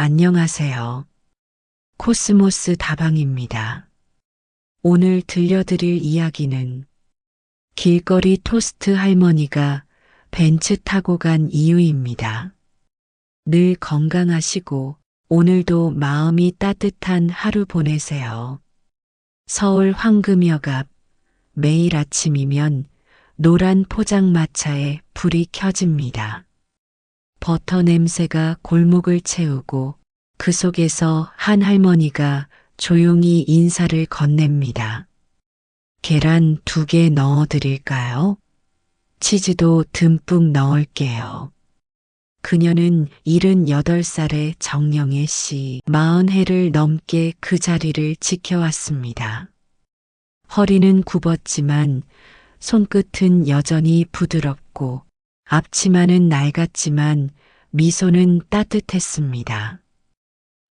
안녕하세요. 코스모스 다방입니다. 오늘 들려드릴 이야기는 길거리 토스트 할머니가 벤츠 타고 간 이유입니다. 늘 건강하시고 오늘도 마음이 따뜻한 하루 보내세요. 서울 황금역 앞 매일 아침이면 노란 포장마차에 불이 켜집니다. 버터 냄새가 골목을 채우고 그 속에서 한 할머니가 조용히 인사를 건넵니다. 계란 두 개 넣어 드릴까요? 치즈도 듬뿍 넣을게요. 그녀는 78살의 정령의 씨, 40해를 넘게 그 자리를 지켜왔습니다. 허리는 굽었지만 손끝은 여전히 부드럽고 앞치마는 낡았지만 미소는 따뜻했습니다.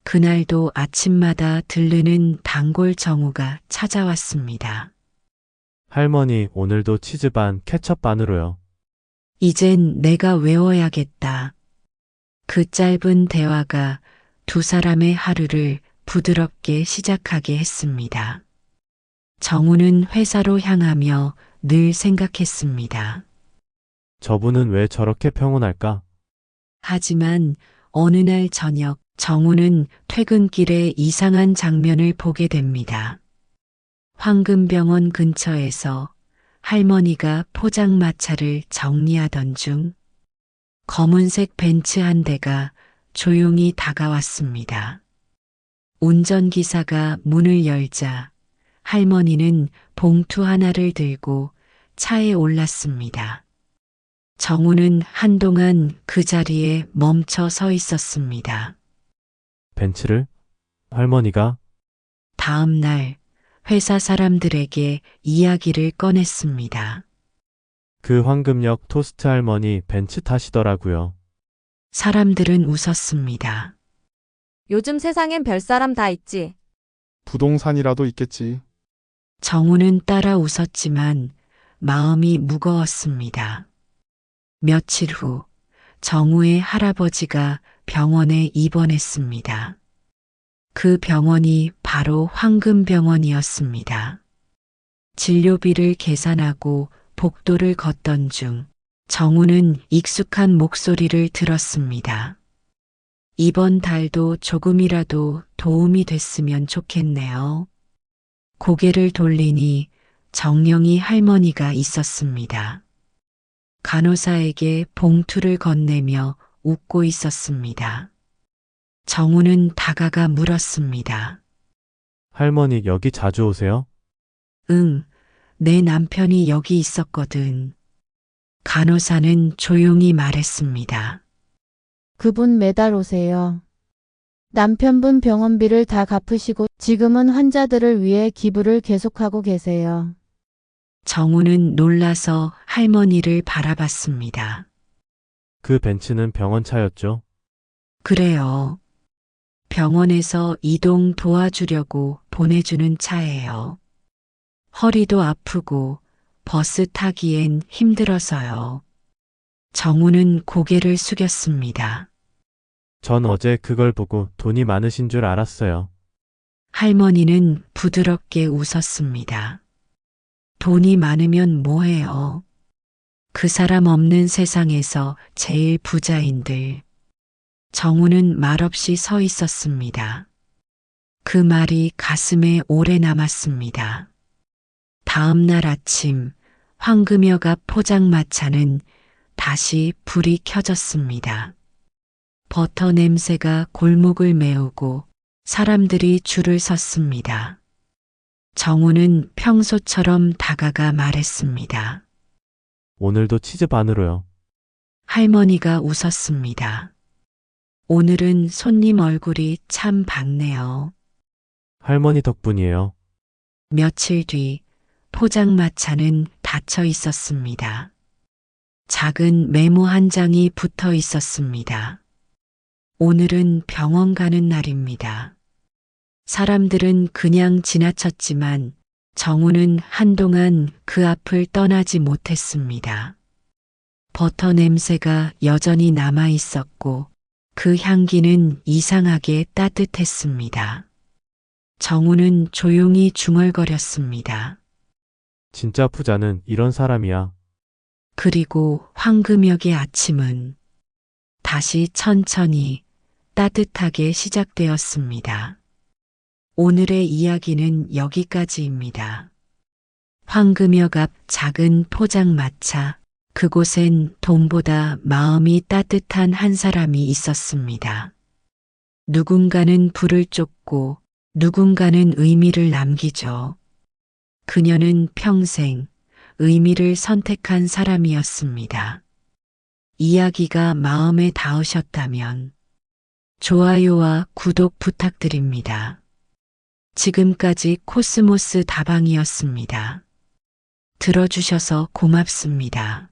그날도 아침마다 들르는 단골 정우가 찾아왔습니다. 할머니, 오늘도 치즈 반, 케첩 반으로요. 이젠 내가 외워야겠다. 그 짧은 대화가 두 사람의 하루를 부드럽게 시작하게 했습니다. 정우는 회사로 향하며 늘 생각했습니다. 저분은 왜 저렇게 평온할까? 하지만 어느 날 저녁 정우는 퇴근길에 이상한 장면을 보게 됩니다. 황금병원 근처에서 할머니가 포장마차를 정리하던 중 검은색 벤츠 한 대가 조용히 다가왔습니다. 운전기사가 문을 열자 할머니는 봉투 하나를 들고 차에 올랐습니다. 정우는 한동안 그 자리에 멈춰 서 있었습니다. 벤츠를? 할머니가? 다음 날 회사 사람들에게 이야기를 꺼냈습니다. 그 황금역 토스트 할머니 벤츠 타시더라고요. 사람들은 웃었습니다. 요즘 세상엔 별 사람 다 있지. 부동산이라도 있겠지. 정우는 따라 웃었지만 마음이 무거웠습니다. 며칠 후 정우의 할아버지가 병원에 입원했습니다. 그 병원이 바로 황금병원이었습니다. 진료비를 계산하고 복도를 걷던 중 정우는 익숙한 목소리를 들었습니다. 이번 달도 조금이라도 도움이 됐으면 좋겠네요. 고개를 돌리니 정령이 할머니가 있었습니다. 간호사에게 봉투를 건네며 웃고 있었습니다. 정우는 다가가 물었습니다. 할머니 여기 자주 오세요? 응, 내 남편이 여기 있었거든. 간호사는 조용히 말했습니다. 그분 매달 오세요. 남편분 병원비를 다 갚으시고 지금은 환자들을 위해 기부를 계속하고 계세요. 정우는 놀라서 할머니를 바라봤습니다. 그 벤츠는 병원 차였죠? 그래요. 병원에서 이동 도와주려고 보내주는 차예요. 허리도 아프고 버스 타기엔 힘들어서요. 정우는 고개를 숙였습니다. 전 어제 그걸 보고 돈이 많으신 줄 알았어요. 할머니는 부드럽게 웃었습니다. 돈이 많으면 뭐해요? 그 사람 없는 세상에서 제일 부자인들. 정우는 말없이 서 있었습니다. 그 말이 가슴에 오래 남았습니다. 다음 날 아침 황금역 앞 포장마차는 다시 불이 켜졌습니다. 버터 냄새가 골목을 메우고 사람들이 줄을 섰습니다. 정우는 평소처럼 다가가 말했습니다. 오늘도 치즈 반으로요. 할머니가 웃었습니다. 오늘은 손님 얼굴이 참 밝네요. 할머니 덕분이에요. 며칠 뒤 포장마차는 닫혀 있었습니다. 작은 메모 한 장이 붙어 있었습니다. 오늘은 병원 가는 날입니다. 사람들은 그냥 지나쳤지만 정우는 한동안 그 앞을 떠나지 못했습니다. 버터 냄새가 여전히 남아 있었고 그 향기는 이상하게 따뜻했습니다. 정우는 조용히 중얼거렸습니다. 진짜 부자는 이런 사람이야. 그리고 황금역의 아침은 다시 천천히 따뜻하게 시작되었습니다. 오늘의 이야기는 여기까지입니다. 황금역 앞 작은 포장마차, 그곳엔 돈보다 마음이 따뜻한 한 사람이 있었습니다. 누군가는 불을 쫓고 누군가는 의미를 남기죠. 그녀는 평생 의미를 선택한 사람이었습니다. 이야기가 마음에 닿으셨다면 좋아요와 구독 부탁드립니다. 지금까지 코스모스 다방이었습니다. 들어주셔서 고맙습니다.